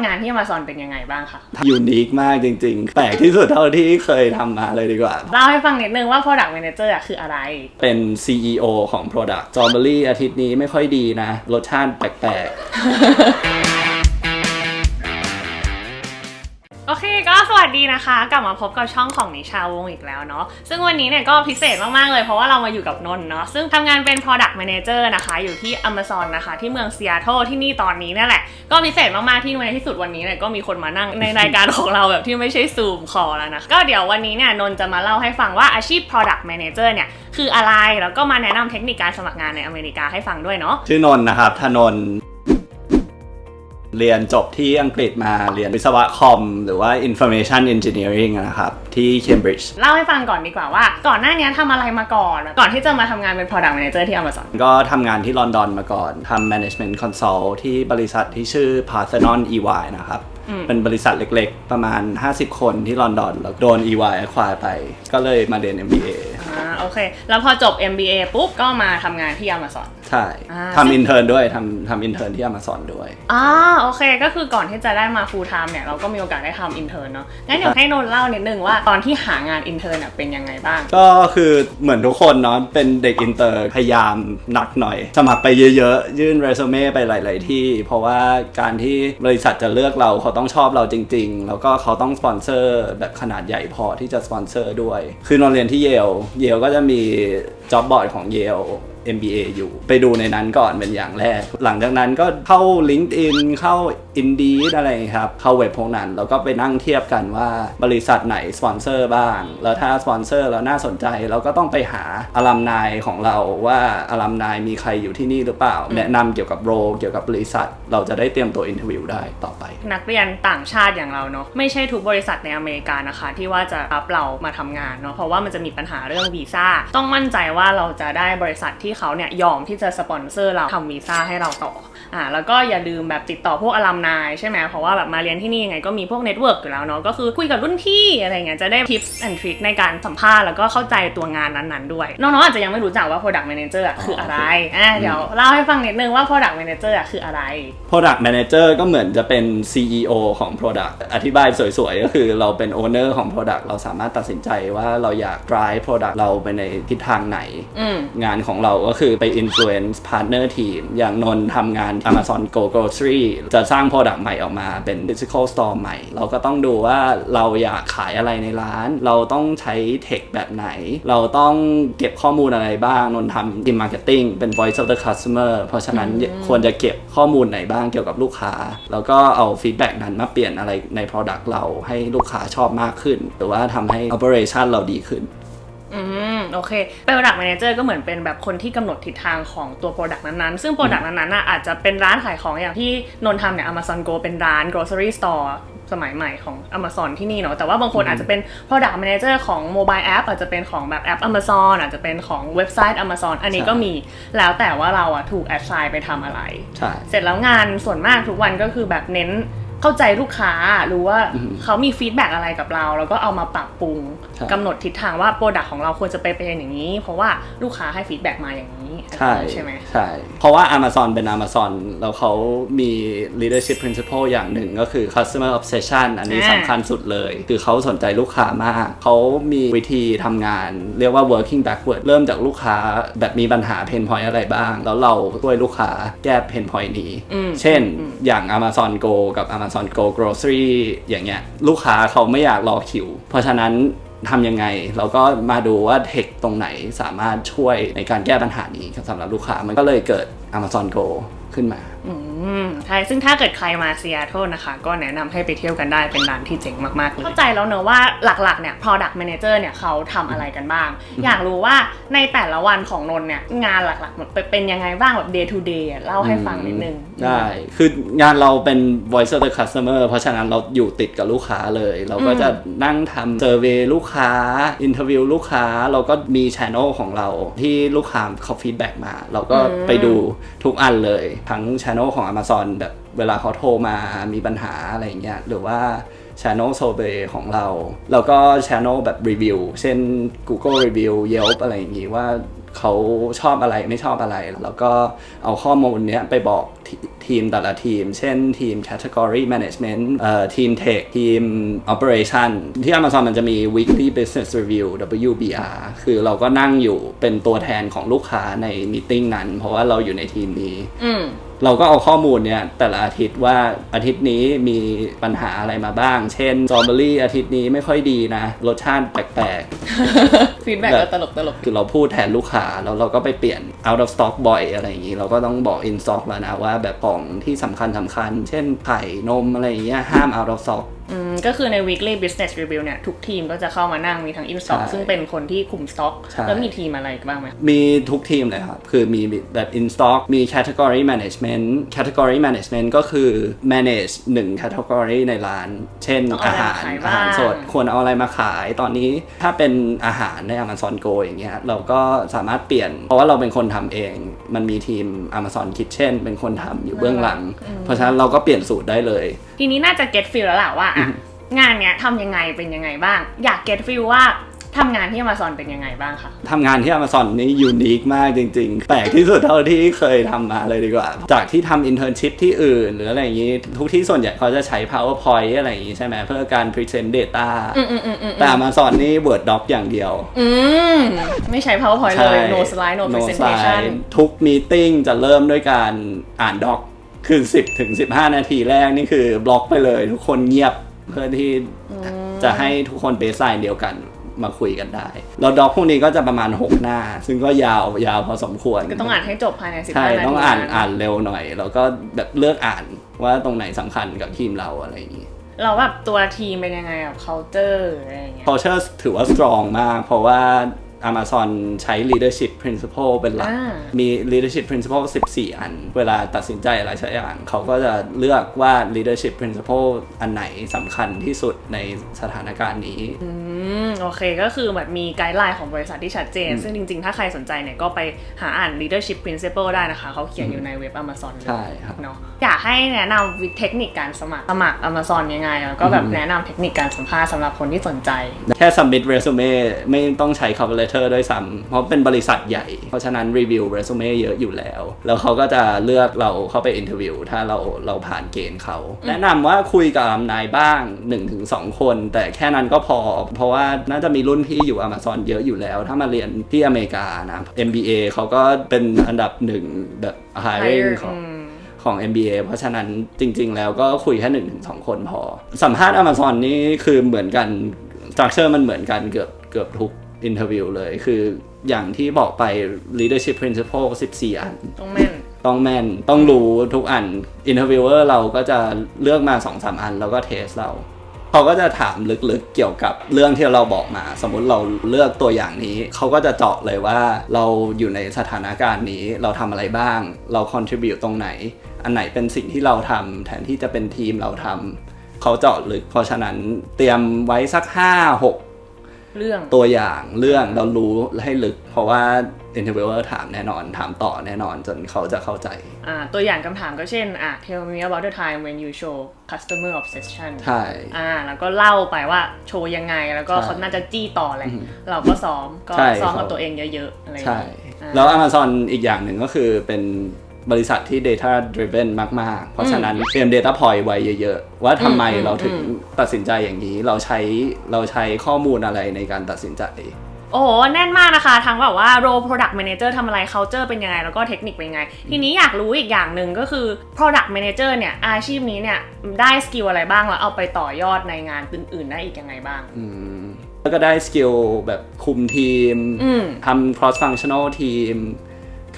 ำงานที่ Amazon เป็นยังไงบ้างคะยูนิคมากจริง ๆ แปลกที่สุดเท่าที่เคยทำมาเลยดีกว่า เล่าให้ฟังนิดนึงว่า Product Manager อะคืออะไร เป็น CEO ของ Product จอเบอรี่อาทิตย์นี้ไม่ค่อยดีนะ รสชาติแปลกโสดีนะคะ กลับมาพบกับช่องของนิชาวงอีกแล้วเนาะซึ่งวันนี้เนี่ยก็พิเศษมาก ๆ เลยเพราะว่าเรามาอยู่กับนนท์เนาะซึ่งทำงานเป็น Product Manager นะคะ อยู่ที่ Amazon นะคะ ที่เมืองซีแอตเทิลที่นี่ตอนนี้นี่ยแหละ ก็พิเศษมาก ๆ ที่ในที่สุดวันนี้เนี่ยก็มีคนมานั่งในรายการของเราแบบที่ไม่ใช่ซูมคอแล้วนะก็เดี๋ยววันนี้เนี่ยนนท์จะมาเล่าให้ฟังว่าอาชีพ Product Manager เนี่ยคืออะไรแล้วก็มาแนะนำเทคนิคการสมัครงานในอเมริกาให้ฟังด้วยเนาะชื่อนนท์นะครับธนนท เรียนจบที่อังกฤษมาเรียนวิศวะคอม หรือว่า Information Engineering นะครับ ที่ Cambridge เล่าให้ฟังก่อนดีกว่าว่า ก่อนหน้านี้ทำอะไรมาก่อน ก่อนที่จะมาทำงานเป็น Product Manager ที่ Amazon ก็ทำงานที่ลอนดอนมาก่อนทำ Management Consult ที่บริษัทที่ชื่อ Parthenon EY นะครับอืมเป็นบริษัทเล็กๆ ประมาณ 50 คนที่ลอนดอนแล้วโดน EY acquire ไป ก็เลยมาเรียน MBA อ่า โอเค แล้วพอจบ MBA ปุ๊บก็มาทำงานที่ Amazon ใช่อ่า ทำอินเทอร์ด้วยทำทำอินเทอร์ที่ Amazon ด้วย อ่าโอเค ก็คือก่อนที่จะได้มา full time เนี่ยเราก็มีโอกาสได้ทำ intern เนาะงั้นเดี๋ยวให้นนท์เล่านิดนึงว่าตอนที่หางาน intern เนี่ยเป็นยังไงบ้าง ก็คือเหมือนทุกคนเนาะเป็นเด็กอินเตอร์พยายามหนักหน่อย สมัครไปเยอะๆ ยื่นเรซูเม่ไปหลาย ๆ ที่ เพราะว่าการที่บริษัทจะเลือกเราเขาต้องชอบเราจริง ๆ แล้วก็เขาต้องสปอนเซอร์แบบขนาดใหญ่พอที่จะสปอนเซอร์ด้วย คือนอนเรียนที่เยลเยลก็จะมี จ็อบบอร์ดของเยล MBA อยู่ไปดูในนั้นก่อนเป็นอย่างแรก หลังจากนั้นก็เข้า LinkedIn เข้า Indeed อะไรครับ เข้าเว็บพวกนั้น แล้วก็ไปนั่งเทียบกันว่าบริษัทไหนสปอนเซอร์บ้าง แล้วถ้าสปอนเซอร์แล้วน่าสนใจ เราก็ต้องไปหาอารัมนายของเราว่าอารัมนายมีใครอยู่ที่นี่หรือเปล่า แนะนำเกี่ยวกับโรเกี่ยวกับบริษัท เราจะได้เตรียมตัวอินเทอร์วิวได้ต่อไป นักเรียนต่างชาติอย่างเราเนาะไม่ใช่ทุกบริษัทในอเมริกานะคะ ที่ว่าจะรับเรามาทำงานเนาะเพราะว่ามันจะมีปัญหาเรื่องวีซ่าต้องมั่นใจว่าเราจะได้บริษัทที่เขาเนี่ยยอมที่จะสปอนเซอร์เราทำวีซ่าให้เราต่ออ่าแล้วก็อย่าลืมแบบติดต่อพวกอลัมนายใช่ไหมเพราะว่าแบบมาเรียนที่นี่ยังไงก็มีพวกเน็ตเวิร์กอยู่แล้วเนาะก็คือคุยกับรุ่นพี่อะไรเงี้ยจะได้ tips and trick ในการสัมภาษณ์แล้วก็เข้าใจตัวงานนั้นๆด้วย น้องๆอาจจะยังไม่รู้จักว่า product manager อะคืออะไรอะเดี๋ยวเล่าให้ฟังนิดนึงว่า product manager อะคืออะไร Product Manager ก็เหมือนจะเป็น CEO ของ Product อธิบายสวยๆ ก็คือเราเป็น Owner ของ Product เราสามารถตัดสินใจว่าเราอยาก drive Product เราไปในทิศทางไหนอืมงานของเราก็คือไป influence partner team อย่างนนท์ทำงาน Amazon Go Grocery จะสร้าง product ใหม่ออกมาเป็น physical store ใหม่ เราก็ต้องดูว่าเราอยากขายอะไรในร้าน เราต้องใช้ tech แบบไหน เราต้องเก็บข้อมูลอะไรบ้าง นนท์ทำ team marketing เป็น voice of the customer เพราะฉะนั้นควรจะเก็บข้อมูลไหนบ้างเกี่ยวกับลูกค้า แล้วก็เอา feedback นั้นมาเปลี่ยนอะไรใน product เราให้ลูกค้าชอบมากขึ้น หรือว่าทำให้ operation เราดีขึ้น อืมโอเค Product Manager ก็เหมือนเป็นแบบคนที่กำหนดทิศทางของตัว Product นั้นๆ ซึ่ง Product นั้นๆน่ะอาจจะเป็นร้านขายของอย่างที่นนท์ทำเนี่ย Amazon Go เป็นร้าน grocery store สมัยใหม่ของ Amazon ที่นี่เนาะแต่ว่าบางคนอาจจะเป็น Product Manager ของ Mobile App อาจจะเป็นของแบบแอป Amazon อาจจะเป็นของเว็บไซต์ Amazon อันนี้ก็มีแล้วแต่ว่าเราอะถูก assign ไปทำอะไร ใช่ เสร็จแล้วงานส่วนมากทุกวันก็คือแบบเน้น เข้าใจลูกค้ารู้ว่าอืมเขามีฟีดแบ็กอะไรกับเรา แล้วก็เอามาปรับปรุงใช่กำหนดทิศทางว่าโปรดักของเราควรจะไปเป็นอย่างนี้ เพราะว่าลูกค้าให้ฟีดแบ็กมาอย่างนี้ ใช่ใช่ไหมใช่ เพราะว่า Amazon เป็น Amazon แล้วเขามี leadership principle อย่างหนึ่งก็คือ customer obsession อันนี้อ่าสำคัญสุดเลย คือเขาสนใจลูกค้ามาก เขามีวิธีทำงานเรียกว่า working backward เริ่มจากลูกค้าแบบมีปัญหา pain point อะไรบ้าง แล้วเราช่วยลูกค้าแก้ pain point นี้อืมเช่นอืมอย่าง Amazon Go กับ Amazon Go Grocery อย่างเงี้ยลูกค้าเขาไม่อยากรอคิว เพราะฉะนั้นทำยังไง เราก็มาดูว่าเทคตรงไหนสามารถช่วยในการแก้ปัญหานี้สำหรับลูกค้ามันก็เลยเกิด Amazon Go ขึ้นมาอืมใช่ ซึ่งถ้าเกิดใครมาซีแอตเทิลนะคะ ก็แนะนำให้ไปเที่ยวกันได้ เป็นร้านที่เจ๋งมากๆเลย เข้าใจแล้วเนอะว่าหลักๆเนี่ย product manager เนี่ยเขาทำอะไรกันบ้าง อยากรู้ว่าในแต่ละวันของนนท์เนี่ย งานหลักๆมันเป็นยังไงบ้างแบบ day to day อะเล่าให้ฟังนิดนึง ได้ คืองานเราเป็น voice of the customer เพราะฉะนั้นเราอยู่ติดกับลูกค้าเลย เราก็จะนั่งทำ survey ลูกค้า interview ลูกค้า เราก็มี channel ของเราที่ลูกค้าเขา feedback มา เราก็อืมไปดูทุกอันเลยทั้ง channel ของ Amazon แบบเวลาเขาโทรมามีปัญหาอะไรเงี้ยหรือว่า channel s o r v e y ของเรา แล้วก็ channel แบบรีวิวเช่น Google review Yelp อะไรอย่างงี้ว่า เขาชอบอะไรไม่ชอบอะไร แล้วก็เอาข้อมูลเนี้ยไปบอกทีทีมแต่ละทีม เช่นทีม category management เอ่อทีม tech ทีม operation ที่ Amazon มันจะมี weekly business review WBR คือเราก็นั่งอยู่เป็นตัวแทนของลูกค้าในมตติ팅นั้น เพราะว่าเราอยู่ในทีมนี้อื เราก็เอาข้อมูลเนี่ยแต่ละอาทิตย์ว่าอาทิตย์นี้มีปัญหาอะไรมาบ้าง เช่นสตรอเบอรี่อาทิตย์นี้ไม่ค่อยดีนะ รสชาติแปลกฟีดแบ็กแบบก็ตลกตลกๆคือเราพูดแทนลูกค้าแล้วเราก็ไปเปลี่ยน out of stock บ่อยอะไรอย่างนี้ เราก็ต้องบอก in stock แล้วนะว่าแบบของที่สำคัญสำคัญ เช่นไข่นมอะไรอย่างเงี้ยห้าม out of stock อืมก็คือใน weekly business review เนี่ย ทุกทีมก็จะเข้ามานั่งมีทั้ง in stock ใช่ซึ่งเป็นคนที่คุม stock ใช่ แล้วมีทีมอะไรอีกบ้างไหม มีทุกทีมเลยครับ คือมีแบบ in stock มี category management category management ก็คือ manage หนึ่ง category ในร้าน เช่นต้องเอาอาอะไรหารมาขายบ้างอาหารสด ควรเอาอะไรมาขายตอนนี้ถ้าเป็นอาหารใน Amazon Go อย่างเงี้ยเราก็สามารถเปลี่ยน เพราะว่าเราเป็นคนทำเอง มันมีทีม Amazon Kitchen เป็นคนทำอยู่เบื้องหลัง เพราะฉะนั้นเราก็เปลี่ยนสูตรได้เลย ทีนี้น่าจะ get feel แล้วล่ะว่าอะงานเนี้ยทำยังไงเป็นยังไงบ้าง อยาก get feel ว่าทำงานที่ Amazon เป็นยังไงบ้างคะทำงานที่ Amazon นี่ยูนิคมากจริง ๆ แปลกที่สุดเท่าที่เคยทำมาเลยดีกว่า จากที่ทำ internship ที่อื่น หรืออะไรอย่างนี้ ทุกที่ส่วนใหญ่เขาจะใช้ PowerPoint อะไรอย่างนี้ใช่ไหมเพื่อการ present data อืมอืมอืมอืมแต่ Amazon นี่ Word Doc อย่างเดียว อืม ไม่ใช้ PowerPoint เลย no slide no presentation slide ทุก meeting จะเริ่มด้วยการอ่านด็อก คือ 10ถึง15 นาทีแรกนี่คือบล็อกไปเลย ทุกคนเงียบเพื่อที่จะให้ทุกคนเบสไลน์เดียวกันมาคุยกันได้ แล้วด็อกพวกนี้ก็จะประมาณ 6 หน้า ซึ่งก็ยาวยาวพอสมควรก็ต้องอ่านให้จบภายใน15ใช่นาทีต้องอ่านอ่านเร็วหน่อย แล้วก็แบบเลือกอ่านว่าตรงไหนสำคัญกับทีมเราอะไรอย่างนี้เราแบบตัวทีมเป็นยังไงแบบ culture อะไรอย่างเงี้ย culture ถือว่า strong มาก เพราะว่า Amazon ใช้ leadership principle เป็นหลัก อ่ามี leadership principle 14 อัน เวลาตัดสินใจอะไรสักอย่าง เขาก็จะเลือกว่า leadership principle อันไหนสำคัญที่สุดในสถานการณ์นี้ อืม โอเคก็คือแบบมีไกด์ไลน์ของบริษัทที่ชัดเจน ซึ่งจริงๆ ถ้าใครสนใจเนี่ยก็ไปหาอ่าน leadership principle ได้นะคะ เขาเขียนอยู่ในเว็บ Amazon เลยใช่ครับเนาะอยากให้แนะนำวิธีเทคนิคการสมัครสมัคร Amazon ยังไงแล้วก็แบบแนะนำเทคนิคการสัมภาษณ์สำหรับคนที่สนใจ แค่ submit resume ไม่ต้องใช้ cover letter ด้วยซ้ำเพราะเป็นบริษัทใหญ่ เพราะฉะนั้น review resume เยอะอยู่แล้ว แล้วเขาก็จะเลือกเราเข้าไป interview ถ้าเราเราผ่านเกณฑ์เขา แนะนำว่าคุยกับนายบ้าง 1-2 คน แต่แค่นั้นก็พอเพราะว่าน่าจะมีรุ่นพี่อยู่ Amazon เยอะอยู่แล้ว ถ้ามาเรียนที่อเมริกานะ MBA เขาก็เป็นอันดับหนึ่งแบบ hiring ของอืมของ MBA เพราะฉะนั้นจริง ๆ แล้วก็คุยแค่หนึ่งถึงสองคนพอ สัมภาษณ์ Amazon นี่คือเหมือนกัน structure มันเหมือนกันเกือบเกือบทุก interview เลย คืออย่างที่บอกไป leadership principle 14 อัน ต้องแม่น ต้องแม่น ต้องรู้ทุกอัน interviewer เราก็จะเลือกมา 2-3 อัน แล้วก็เทสเรา เขาก็จะถามลึกๆเกี่ยวกับเรื่องที่เราบอกมา สมมุติเราเลือกตัวอย่างนี้ เขาก็จะเจาะเลยว่าเราอยู่ในสถานการณ์นี้เราทำอะไรบ้าง เราคอน tribu ต์ตรงไหน อันไหนเป็นสิ่งที่เราทำแทนที่จะเป็นทีมเราทำเขาเจาะลึก เพราะฉะนั้นเตรียมไว้สัก 5 6 เรื่องตัวอย่างเรื่องเรารู้ให้ลึก เพราะว่า interviewer ถามแน่นอน ถามต่อแน่นอนจนเขาจะเข้าใจอ่าตัวอย่างคำถามก็เช่นอะ tell me about the time when you show customer obsession ใช่อ่าแล้วก็เล่าไปว่าโชว์ยังไงแล้วก็ใช่เขาน่าจะจี้ต่อแหละอือฮึเราก็ซ้อมก็ใช่ซ้อมกับเขาตัวเองเยอะๆอะไรอย่างใช่เงี้ยอ่าแล้ว Amazon อีกอย่างหนึ่งก็คือเป็น บริษัทที่ data driven มาก ๆ เพราะฉะนั้นเตรียม data point ไว้เยอะ ๆ ว่าทำไมอืมเราถึงอืมตัดสินใจอย่างนี้ เราใช้เราใช้ข้อมูลอะไรในการตัดสินใจ โอ้โหแน่นมากนะคะ ทั้งแบบว่า role product manager ทำอะไร culture เป็นยังไง แล้วก็เทคนิคเป็นยังไง ทีนี้อยากรู้อีกอย่างหนึ่งก็คือ product manager เนี่ย อาชีพนี้เนี่ย ได้สกิลอะไรบ้าง แล้วเอาไปต่อยอดในงานอื่นๆได้อีกยังไงบ้าง อืมแล้วก็ได้สกิลแบบคุมทีมอืม ทำ cross functional team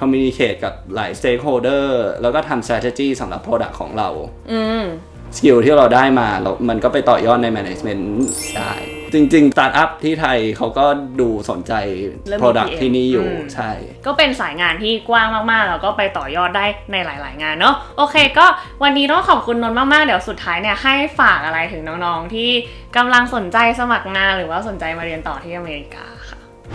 communicate กับหลาย stakeholder แล้วก็ทำ strategy สำหรับ product ของเรา อืม สกิลที่เราได้มาแล้วมันก็ไปต่อยอดใน management ได้ จริงๆสตาร์ทอัพที่ไทยเขาก็ดูสนใจ เรื่อง product BPM ที่นี่อยู่อืม ใช่ ก็เป็นสายงานที่กว้างมากๆ แล้วก็ไปต่อยอดได้ในหลาย ๆ งานเนาะโอเค ก็วันนี้ต้องขอบคุณนนท์มากๆ เดี๋ยวสุดท้ายเนี่ยให้ฝากอะไรถึงน้องๆ ที่กำลังสนใจสมัครงานหรือว่าสนใจมาเรียนต่อที่อเมริกาค่ะ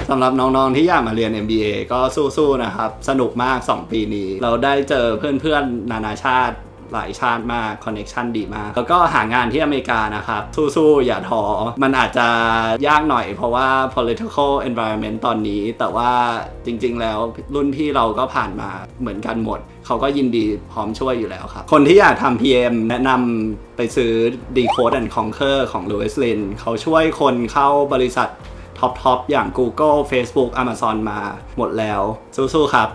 สำหรับน้องๆที่อยากมาเรียน MBA ก็สู้ๆนะครับ สนุกมาก 2 ปีนี้ เราได้เจอเพื่อนๆ นานาชาติหลายชาติมากคอนเน็ชันดีมาก แล้วก็หางานที่อเมริกานะครับ สู้ๆ อย่าท้อ มันอาจจะยากหน่อยเพราะว่า political environment ตอนนี้ แต่ว่าจริงๆ แล้วรุ่นพี่เราก็ผ่านมาเหมือนกันหมด เขาก็ยินดีพร้อมช่วยอยู่แล้วครับ คนที่อยากทำ PM แนะนำไปซื้อ Decode and Conquer ของ Louis Lin เขาช่วยคนเข้าบริษัท ท็อปๆอย่าง Google Facebook Amazon มาหมดแล้วสู้ๆครับ